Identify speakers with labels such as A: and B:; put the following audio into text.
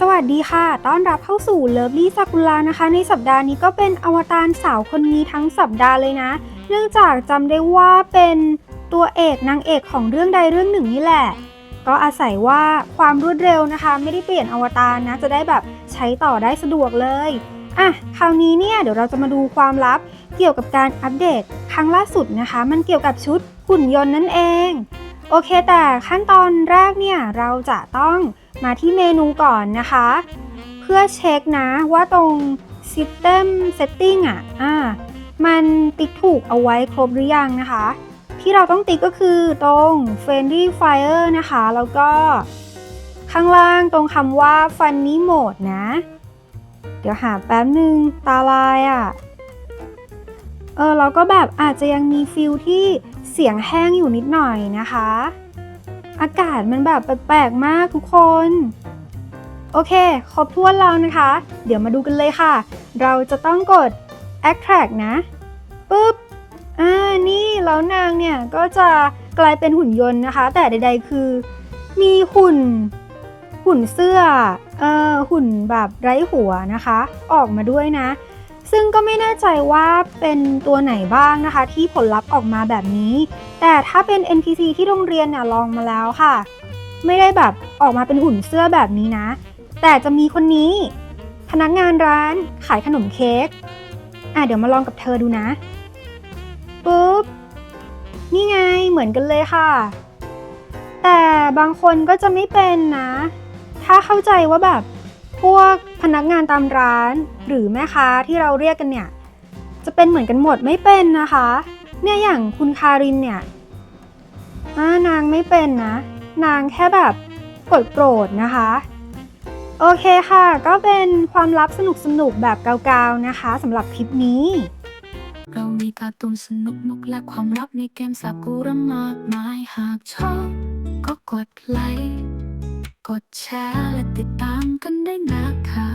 A: สวัสดีค่ะ ต้อนรับเข้าสู่เลิฟลี่ซากุระนะคะ ในสัปดาห์นี้ก็เป็นอวตารสาวคนนี้ทั้งสัปดาห์เลยนะ เนื่องจากจำได้ว่าเป็นตัวเอกนางเอกของเรื่องใดเรื่องหนึ่งนี่แหละ ก็อาศัยว่าความรวดเร็วนะคะ ไม่ได้เปลี่ยนอวตารนะ จะได้แบบใช้ต่อได้สะดวกเลย อะ คราวนี้เนี่ยเดี๋ยวเราจะมาดูความลับเกี่ยวกับการอัปเดตครั้งล่าสุดนะคะ มันเกี่ยวกับชุดหุ่นยนต์นั่นเอง โอเคแต่ขั้นตอนแรกเนี่ยเราจะต้องมาที่เมนูก่อนนะคะ เพื่อเช็คนะว่าตรง System Setting อะอ่ามันติ๊กถูกเอาไว้ครบหรือยังนะคะ ที่เราต้องติ๊กก็คือตรง Friendly Fire นะคะ แล้วก็ข้างล่างตรงคำว่า Funny Mode นะ เดี๋ยวหาแป๊บหนึ่งตาลายอะ เออเราก็แบบอาจจะยังมีฟิลที่ เสียงแห้งอยู่นิดหน่อยนะคะ อากาศมันแบบแปลกๆมากทุกคน โอเค ครบถ้วนแล้วนะคะ เดี๋ยวมาดูกันเลยค่ะ เราจะต้องกด attract นะปุ๊บอ่านี่แล้วนางเนี่ยก็จะกลายเป็นหุ่นยนต์นะคะ แต่ใด ๆ คือมีหุ่น หุ่นเสื้อเอ่อหุ่นแบบไร้หัวนะคะ ออกมาด้วยนะ ซึ่งก็ไม่แน่ใจว่าเป็นตัวไหนบ้างนะคะ ที่ผลลัพธ์ออกมาแบบนี้ แต่ถ้าเป็น NPC ที่โรงเรียนเนี่ยลองมาแล้วค่ะ ไม่ได้แบบออกมาเป็นหุ่นเสื้อแบบนี้นะ แต่จะมีคนนี้ พนักงานร้านขายขนมเค้กอะเดี๋ยวมาลองกับเธอดูนะปุ๊บนี่ไงเหมือนกันเลยค่ะ แต่บางคนก็จะไม่เป็นนะ ถ้าเข้าใจว่าแบบ พวกพนักงานตามร้านหรือแม่ค้าที่เราเรียกกันเนี่ย จะเป็นเหมือนกันหมดไม่เป็นนะคะ เนี่ยอย่างคุณคารินเนี่ยนางไม่เป็นนะ นางแค่แบบกดโกรธนะคะ โอเคค่ะ ก็เป็นความลับสนุกๆแบบเกาๆนะคะสำหรับคลิปนี้
B: เรามีการ์ตูนสนุกนุกและความลับในเกมสากุระมากมายหากชอบก็กดไลค์ ดแชร์และติดตามกันได้นะคะ